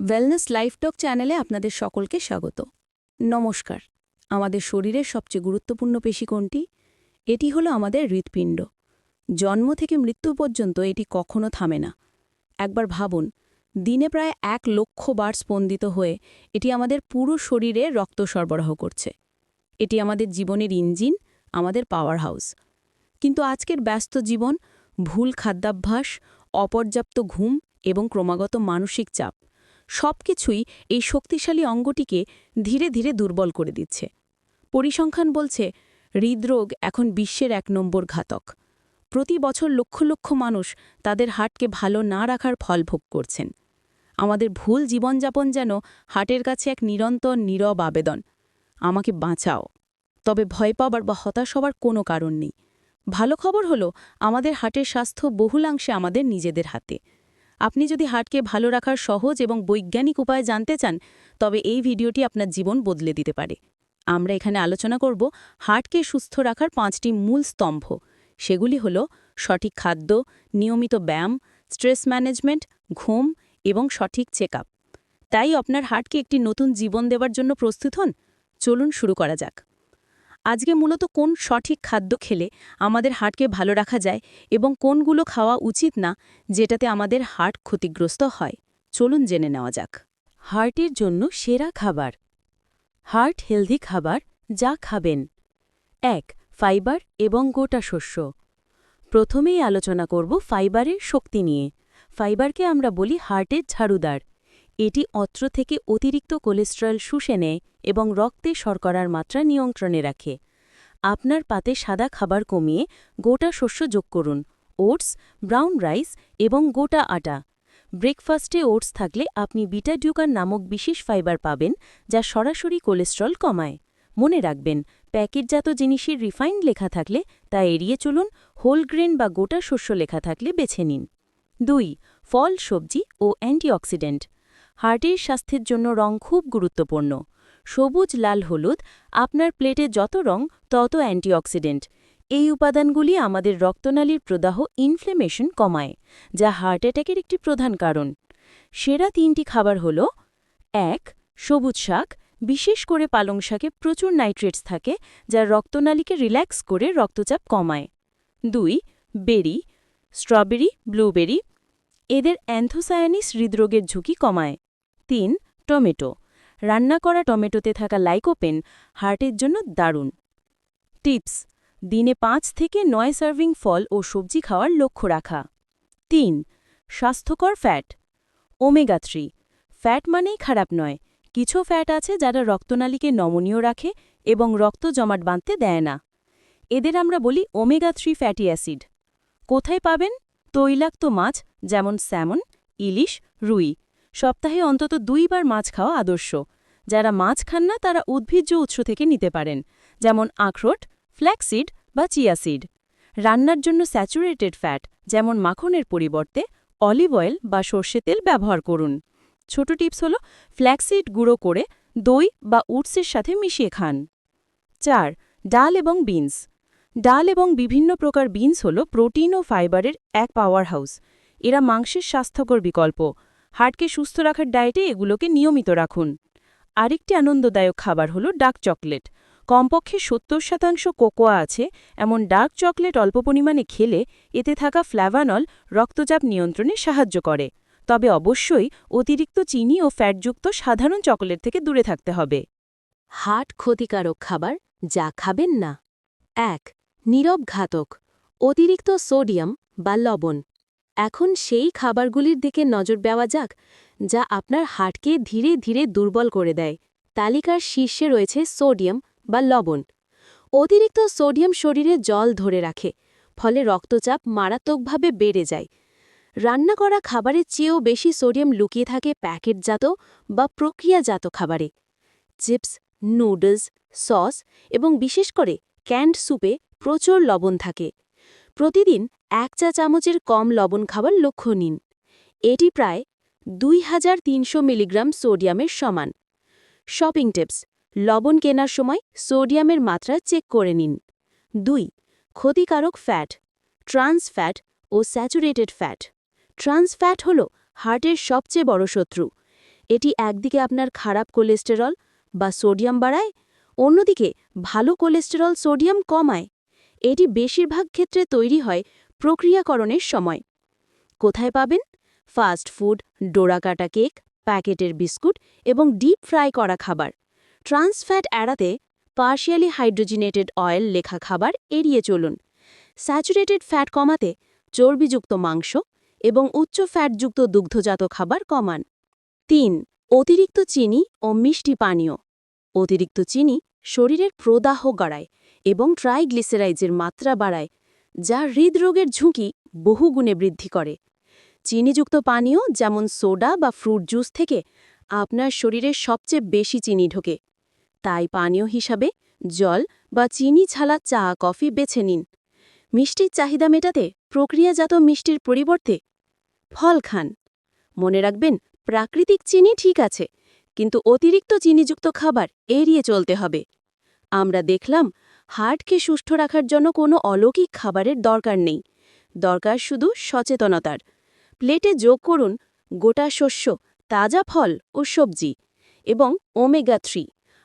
Wellness লাইফটক চ্যানেলে আপনাদের সকলকে স্বাগত। নমস্কার। আমাদের শরীরের সবচেয়ে গুরুত্বপূর্ণ পেশি কোনটি? এটি হলো আমাদের হৃৎপিণ্ড। জন্ম থেকে মৃত্যু পর্যন্ত এটি কখনো থামে না। একবার ভাবুন, দিনে প্রায় এক লক্ষ বার স্পন্দিত হয়ে এটি আমাদের পুরো শরীরে রক্ত সরবরাহ করছে। এটি আমাদের জীবনের ইঞ্জিন, আমাদের পাওয়ার হাউস কিন্তু আজকের ব্যস্ত জীবন, ভুল খাদ্যাভ্যাস, অপর্যাপ্ত ঘুম এবং ক্রমাগত মানসিক চাপ সবকিছুই এই শক্তিশালী অঙ্গটিকে ধীরে ধীরে দুর্বল করে দিচ্ছে। পরিসংখ্যান বলছে, হৃদরোগ এখন বিশ্বের এক নম্বর ঘাতক। প্রতি বছর লক্ষ লক্ষ মানুষ তাদের হাটকে ভালো না রাখার ফল ভোগ করছেন। আমাদের ভুল জীবনযাপন যেন হাটের কাছে এক নিরন্তর নীরব আবেদন। আমাকে বাঁচাও। তবে ভয় পাবার বা হতাশ হবার কোনো কারণ নেই। ভালো খবর হলো, আমাদের হাটের স্বাস্থ্য বহুলাংশে আমাদের নিজেদের হাতে। আপনি যদি হার্টকে ভালো রাখার সহজ এবং বৈজ্ঞানিক উপায় জানতে চান, তবে এই ভিডিওটি আপনার জীবন বদলে দিতে পারে। আমরা এখানে আলোচনা করব হার্টকে সুস্থ রাখার পাঁচটি মূল স্তম্ভ। সেগুলি হল সঠিক খাদ্য, নিয়মিত ব্যায়াম, স্ট্রেস ম্যানেজমেন্ট, ঘুম এবং সঠিক চেক তাই আপনার হার্টকে একটি নতুন জীবন দেওয়ার জন্য প্রস্তুত হন। চলুন শুরু করা যাক। আজকে মূলত কোন সঠিক খাদ্য খেলে আমাদের হার্টকে ভালো রাখা যায় এবং কোনগুলো খাওয়া উচিত না যেটাতে আমাদের হার্ট ক্ষতিগ্রস্ত হয়? চলুন জেনে নেওয়া যাক। হার্টের জন্য সেরা খাবার। হার্ট হেলদি খাবার যা খাবেন। এক, ফাইবার এবং গোটা শস্য। প্রথমেই আলোচনা করব ফাইবারের শক্তি নিয়ে। ফাইবারকে আমরা বলি হার্টের ঝাড়ুদার। এটি অত্র থেকে অতিরিক্ত কোলেস্ট্রল শুষে নেয় এবং রক্তে শর্করার মাত্রা নিয়ন্ত্রণে রাখে। আপনার পাতে সাদা খাবার কমিয়ে গোটা শস্য যোগ করুন, ওটস, ব্রাউন রাইস এবং গোটা আটা। ব্রেকফাস্টে ওটস থাকলে আপনি বিটা ডিউকার নামক বিশেষ ফাইবার পাবেন যা সরাসরি কোলেস্ট্রল কমায়। মনে রাখবেন, প্যাকেটজাত জিনিসের রিফাইন্ড লেখা থাকলে তা এড়িয়ে চলুন হোলগ্রেন বা গোটা শস্য লেখা থাকলে বেছে নিন। দুই, ফল, সবজি ও অ্যান্টিঅক্সিডেন্ট। হার্টের স্বাস্থ্যের জন্য রং খুব গুরুত্বপূর্ণ। সবুজ, লাল, হলুদ, আপনার প্লেটে যত রং, তত অ্যান্টিঅক্সিডেন্ট। এই উপাদানগুলি আমাদের রক্তনালীর প্রদাহ ইনফ্লেমেশন কমায়, যা হার্ট অ্যাটাকের একটি প্রধান কারণ। সেরা তিনটি খাবার হল, এক, সবুজ শাক, বিশেষ করে পালং শাকে প্রচুর নাইট্রেটস থাকে, যা রক্তনালীকে রিল্যাক্স করে রক্তচাপ কমায়। দুই, বেরি স্ট্রবেরি ব্লুবেরি এদের অ্যান্থোসায়ানিস হৃদরোগের ঝুঁকি কমায়। তিন টমেটো। রান্না করা টমেটোতে থাকা লাইকোপেন হার্টের জন্য দারুণ। টিপস, দিনে পাঁচ থেকে নয় সার্ভিং ফল ও সবজি খাওয়ার লক্ষ্য রাখা। তিন, স্বাস্থ্যকর ফ্যাট। ওমেগা থ্রি, ফ্যাট মানেই খারাপ নয়, কিছু ফ্যাট আছে যারা রক্তনালীকে নমনীয় রাখে এবং রক্ত জমাট বাঁধতে দেয় না। এদের আমরা বলি ওমেগা থ্রি ফ্যাটি অ্যাসিড। কোথায় পাবেন? তৈলাক্ত মাছ যেমন স্যামন, ইলিশ, রুই। সপ্তাহে অন্তত দুইবার মাছ খাওয়া আদর্শ। যারা মাছ খান না, তারা উদ্ভিজ্জ উৎস থেকে নিতে পারেন, যেমন আখরোট, ফ্ল্যাক্সিড বা চিয়াসিড রান্নার জন্য স্যাচুরেটেড ফ্যাট, যেমন মাখনের পরিবর্তে অলিভ অয়েল বা সর্ষে তেল ব্যবহার করুন। ছোট টিপস হল, ফ্ল্যাক্সিড গুঁড়ো করে দই বা উটসের সাথে মিশিয়ে খান। চার, ডাল এবং বিনস। ডাল এবং বিভিন্ন প্রকার বিনস হল প্রোটিন ও ফাইবারের এক পাওয়ার হাউস এরা মাংসের স্বাস্থ্যকর বিকল্প। হার্টকে সুস্থ রাখার ডায়েটে এগুলোকে নিয়মিত রাখুন। আরেকটি আনন্দদায়ক খাবার হল ডার্ক চকলেট। কমপক্ষে সত্তর শতাংশ কোকোয়া আছে, এমন ডার্ক চকলেট অল্প পরিমাণে খেলে এতে থাকা ফ্ল্যাভানল রক্তচাপ নিয়ন্ত্রণে সাহায্য করে। তবে অবশ্যই অতিরিক্ত চিনি ও ফ্যাটযুক্ত সাধারণ চকলেট থেকে দূরে থাকতে হবে। হার্ট ক্ষতিকারক খাবার যা খাবেন না। এক নীরব ঘাতক অতিরিক্ত সোডিয়াম বা লবণ। এখন সেই খাবারগুলির দিকে নজর দেওয়া যাক, যা আপনার হাটকে ধীরে ধীরে দুর্বল করে দেয়। তালিকার শীর্ষে রয়েছে সোডিয়াম বা লবণ। অতিরিক্ত সোডিয়াম শরীরে জল ধরে রাখে, ফলে রক্তচাপ মারাত্মকভাবে বেড়ে যায়। রান্না করা খাবারের চেয়েও বেশি সোডিয়াম লুকিয়ে থাকে প্যাকেটজাত বা প্রক্রিয়াজাত খাবারে। চিপস, নুডলস, সস এবং বিশেষ করে ক্যান্ড স্যুপে প্রচুর লবণ থাকে। প্রতিদিন এক চা চামচের কম লবণ খাবার লক্ষ্য নিন। এটি প্রায় দুই হাজার তিনশো মিলিগ্রাম সোডিয়ামের সমান। শপিং টিপস, লবণ কেনার সময় সোডিয়ামের মাত্রা চেক করে নিন। দুই, ক্ষতিকারক ফ্যাট, ট্রান্স ফ্যাট ও স্যাচুরেটেড ফ্যাট। ট্রান্স ফ্যাট হল হার্টের সবচেয়ে বড় শত্রু। এটি একদিকে আপনার খারাপ কোলেস্টেরল বা সোডিয়াম বাড়ায়, অন্যদিকে ভালো কোলেস্টেরল সোডিয়াম কমায়। এটি বেশিরভাগ ক্ষেত্রে তৈরি হয় প্রক্রিয়াকরণের সময়। কোথায় পাবেন? ফাস্ট ফুড, ডোরাকাটা কেক, প্যাকেটের বিস্কুট এবং ডিপ ফ্রাই করা খাবার। ট্রান্সফ্যাট এড়াতে পার্শিয়ালি হাইড্রোজিনেটেড অয়েল লেখা খাবার এড়িয়ে চলুন। স্যাচুরেটেড ফ্যাট কমাতে চর্বিযুক্ত মাংস এবং উচ্চ ফ্যাটযুক্ত দুগ্ধজাত খাবার কমান। তিন, অতিরিক্ত চিনি ও মিষ্টি পানীয়। অতিরিক্ত চিনি শরীরের প্রদাহ গড়ায় এবং ট্রাইগ্লিসেরাইজের মাত্রা বাড়ায় যা হৃদরোগের ঝুঁকি বহুগুণে বৃদ্ধি করে। চিনিযুক্ত পানীয়, যেমন সোডা বা ফ্রুট জুস থেকে আপনার শরীরে সবচেয়ে বেশি চিনি ঢোকে। তাই পানীয় হিসাবে জল বা চিনি ছাড়া চা, কফি বেছে নিন। মিষ্টির চাহিদা মেটাতে প্রক্রিয়াজাত মিষ্টির পরিবর্তে ফল খান। মনে রাখবেন, প্রাকৃতিক চিনি ঠিক আছে, কিন্তু অতিরিক্ত চিনিযুক্ত খাবার এড়িয়ে চলতে হবে। আমরা দেখলাম হার্টকে সুস্থ রাখার জন্য কোনো অলৌকিক খাবারের দরকার নেই। দরকার শুধু সচেতনতার। প্লেটে যোগ করুন গোটা শস্য, তাজা ফল ও সবজি এবং ওমেগা থ্রি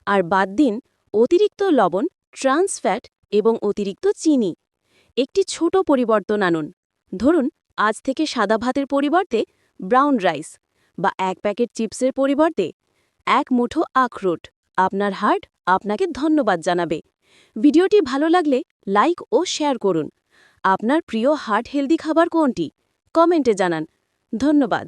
আর বাদ দিন অতিরিক্ত লবণ ট্রান্সফ্যাট এবং অতিরিক্ত চিনি। একটি ছোট পরিবর্তন আনুন। ধরুন, আজ থেকে সাদা ভাতের পরিবর্তে ব্রাউন রাইস বা এক প্যাকেট চিপসের পরিবর্তে এক মুঠো আখরোট। আপনার হার্ট আপনাকে ধন্যবাদ জানাবে। ভিডিওটি ভালো লাগলে লাইক ও শেয়ার করুন। আপনার প্রিয় হার্ট হেলদি খাবার কোনটি? কমেন্টে জানান। ধন্যবাদ।